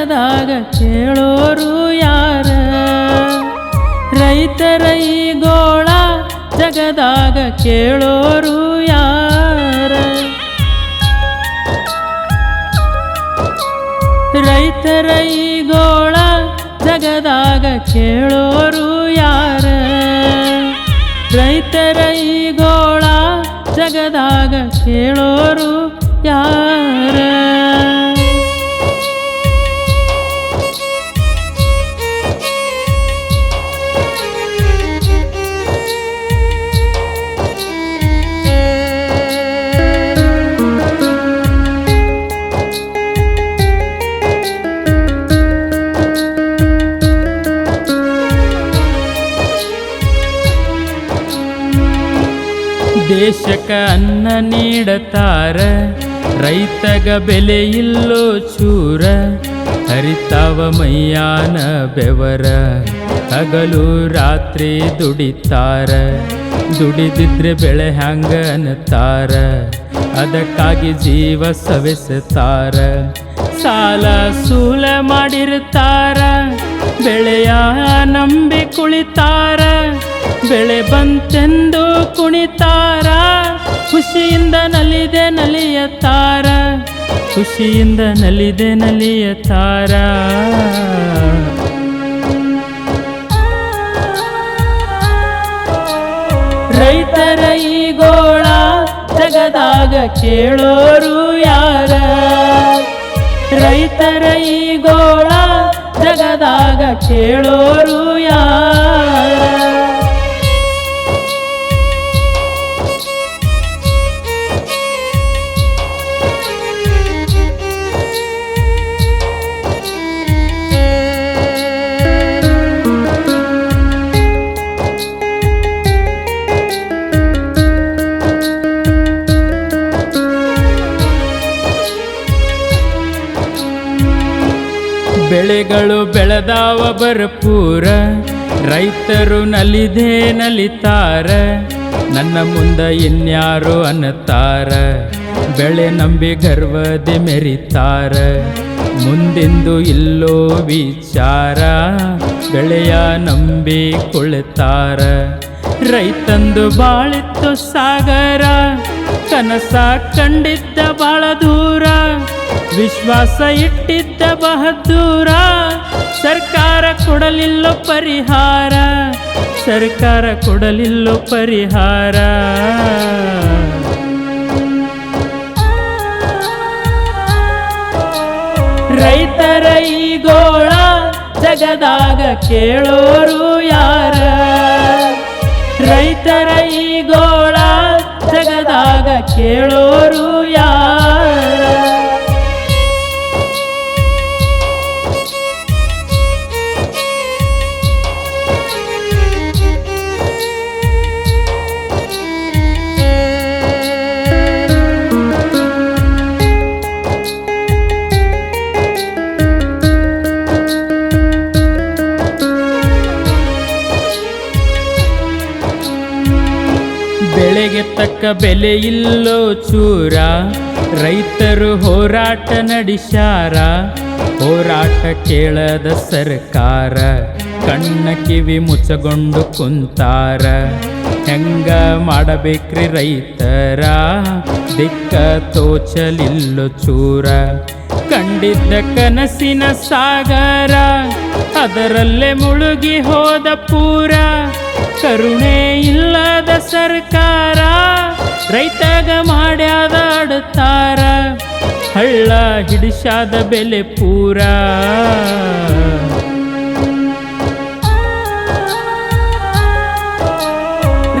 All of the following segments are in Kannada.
ಜಗದಾಗ ಕೇಳೋರು ಯಾರ? ರೈತರ ಈ ಗೋಳ ಜಗದಾಗ ಕೇಳೋರು ಯಾರ? ರೈತರ ಈ ಗೋಳ ಜಗದಾಗ ಕೇಳೋರು ಯಾರ? ರೈತರ ಈ ಗೋಳ ಜಗದಾಗ ಕೇಳೋರು ಯಾರ? ದೇಶಕ ಅನ್ನ ನೀಡತಾರ, ರೈತಗ ಬೆಲೆ ಇಲ್ಲೋ ಚೂರ, ಹರಿತಾವ ಮೈಯಾನ ಬೆವರ, ಹಗಲು ರಾತ್ರಿ ದುಡಿತಾರ, ದುಡಿದಿದ್ರೆ ಬೆಳೆ ಹ್ಯಾಂಗ ಅನ್ನತಾರ, ಅದಕ್ಕಾಗಿ ಜೀವ ಸವೆಸತಾರ ಸಾಲ ಸೂಲ ಮಾಡಿರುತ್ತಾರ, ಬೆಳೆಯ ನಂಬಿ ಕುಳಿತಾರ, ಬೆಳೆ ಬಂತೆಂದು ಕುಣಿತಾರ, ಖುಷಿಯಿಂದ ನಲಿದೆ ನಲಿಯತಾರ, ಖುಷಿಯಿಂದ ನಲಿದೆ ನಲಿಯತಾರ. ರೈತರ ಈ ಗೋಳ ಜಗದಾಗ ಕೇಳೋರು ಯಾರ? ರೈತರ ಈ ಗೋಳ ಜಗದಾಗ ಕೇಳೋರು ಯಾರ? ಬೆಳೆಗಳು ಬೆಳೆದಾವ ಬರಪೂರ ರೈತರು ನಲಿದೇ ನಲಿತಾರ. ನನ್ನ ಮುಂದ ಇನ್ಯಾರು ಅನ್ನತಾರ ಬೆಳೆ ನಂಬಿ ಗರ್ವದೆ ಮೆರಿತಾರ. ಮುಂದೆಂದು ಇಲ್ಲೋ ವಿಚಾರ. ಬೆಳೆಯ ನಂಬಿ ಕುಳಿತಾರ. ರೈತಂದು ಬಾಳಿತ್ತು ಸಾಗರ. ಕನಸ ಕಂಡಿದ್ದ ಬಾಳ ದೂರ. ವಿಶ್ವಾಸ ಇಟ್ಟಿದ್ದ ಬಹದ್ದೂರ, ಸರ್ಕಾರ ಕೊಡಲಿಲ್ಲ ಪರಿಹಾರ, ಸರ್ಕಾರ ಕೊಡಲಿಲ್ಲ ಪರಿಹಾರ. ರೈತರ ಈ ಗೋಳ ಜಗದಾಗ ಕೇಳೋರು ಯಾರ? ರೈತರ ಈ ಗೋಳ ಜಗದಾಗ ಕೇಳೋರು ಬೆಳೆಗೆ ತಕ್ಕ ಬೆಲೆ ಇಲ್ಲೋ ಚೂರ? ರೈತರು ಹೋರಾಟ ನಡೆಸಾರ ಹೋರಾಟ ಕೇಳದ ಸರ್ಕಾರ ಕಣ್ಣ ಕಿವಿ ಮುಚ್ಚಗೊಂಡು ಕುಂತಾರ. ಹೆಂಗ ಮಾಡಬೇಕ್ರಿ ರೈತರ? ದಿಕ್ಕ ತೋಚಲಿಲ್ಲ ಚೂರ? ಕಂಡಿದ್ದ ಕನಸಿನ ಸಾಗರ ಅದರಲ್ಲೇ ಮುಳುಗಿ ಹೋದ ಪೂರ. ಕರುಣೆ ಇಲ್ಲದ ಸರ್ಕಾರ ರೈತಗ ಮಾಡ್ಯಾದಾಡುತ್ತಾರ ಹಳ್ಳ ಹಿಡಿಸಾದ ಬೆಲೆ ಪೂರ.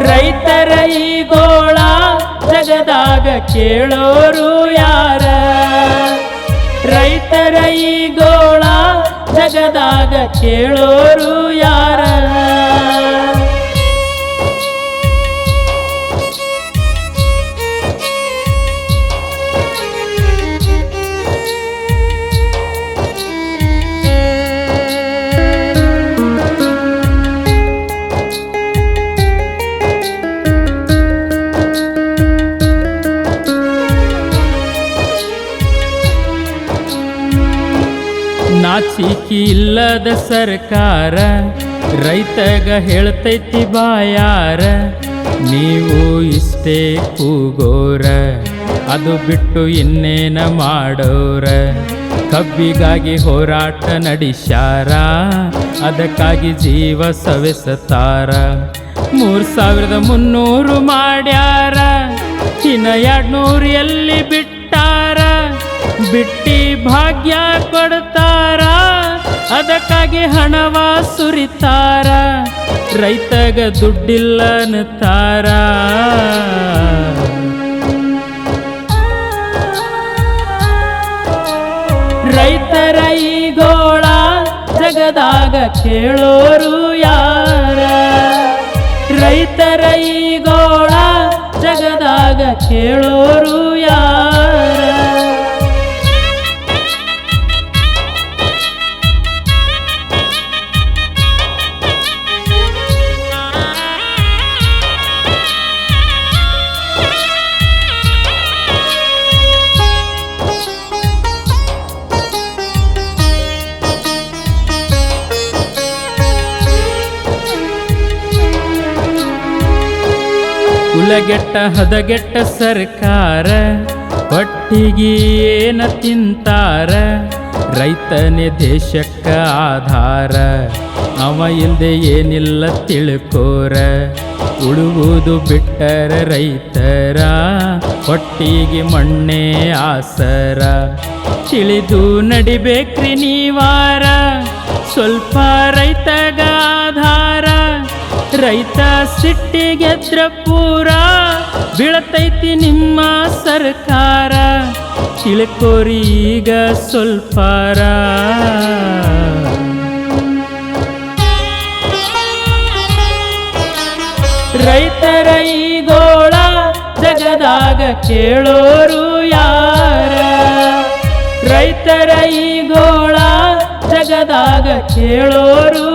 ರೈತರ ಈ ಗೋಳ ಜಗದಾಗ ಕೇಳೋರು ಯಾರ? ರೈತರ ಈ ಗೋಳ ಜಗದಾಗ ಕೇಳೋರು ಯಾರ? ನಾಚಿಕೆ ಇಲ್ಲದ ಸರ್ಕಾರ, ರೈತಗ ಹೇಳ್ತೈತಿ ಬಾಯಾರ, ನೀವು ಇಷ್ಟೇ ಕೂಗೋರ, ಅದು ಬಿಟ್ಟು ಇನ್ನೇನ ಮಾಡೋರ. ಕಬ್ಬಿಗಾಗಿ ಹೋರಾಟ ನಡೆಸ್ಯಾರ, ಅದಕ್ಕಾಗಿ ಜೀವ ಸವೆಸತಾರ ಮೂರು ಸಾವಿರದ ಮುನ್ನೂರು ಮಾಡ್ಯಾರ ಚಿನ್ನ ಎರಡ್ನೂರು ಎಲ್ಲಿ ಬಿಟ್ಟಾರ ಬಿಟ್ಟಿ ಭಾಗ್ಯ ಕೊಡ್ತಾರ, ಅದಕ್ಕಾಗಿ ಹಣವ ಸುರಿತಾರ, ರೈತಗ ದುಡ್ಡಿಲ್ಲ ಅನ್ನತಾರ ರೈತರ ಈ ಗೋಳ ಜಗದಾಗ ಕೇಳೋರು ಯಾರ? ರೈತರ ಈ ಗೋಳ ಜಗದಾಗ ಕೇಳೋರು ಕುಲಗೆಟ್ಟ ಹದಗೆಟ್ಟ ಸರ್ಕಾರ, ಒಟ್ಟಿಗೆ ಏನ ತಿಂತಾರ? ರೈತನೇ ದೇಶಕ್ಕ ಆಧಾರ, ಅವ ಇಲ್ದೆ ಏನಿಲ್ಲ ತಿಳ್ಕೋರ. ಉಳುವುದು ಬಿಟ್ಟರ ರೈತರ, ಒಟ್ಟಿಗೆ ಮಣ್ಣೆ ಆಸರ. ತಿಳಿದು ನಡಿಬೇಕ್ರಿ ನೀವಾರ, ಸ್ವಲ್ಪ ಆಧಾರ ರೈತ ಸಿಟ್ಟಿಗೆದ್ರ ಪೂರ ಬೀಳತೈತಿ ನಿಮ್ಮ ಸರ್ಕಾರ. ಚಿಳಕೋರಿ ಈಗ ಸ್ವಲ್ಪಾರ. ರೈತರ ಜಗದಾಗ ಕೇಳೋರು ಯಾರ? ರೈತರ ಈ ಜಗದಾಗ ಕೇಳೋರು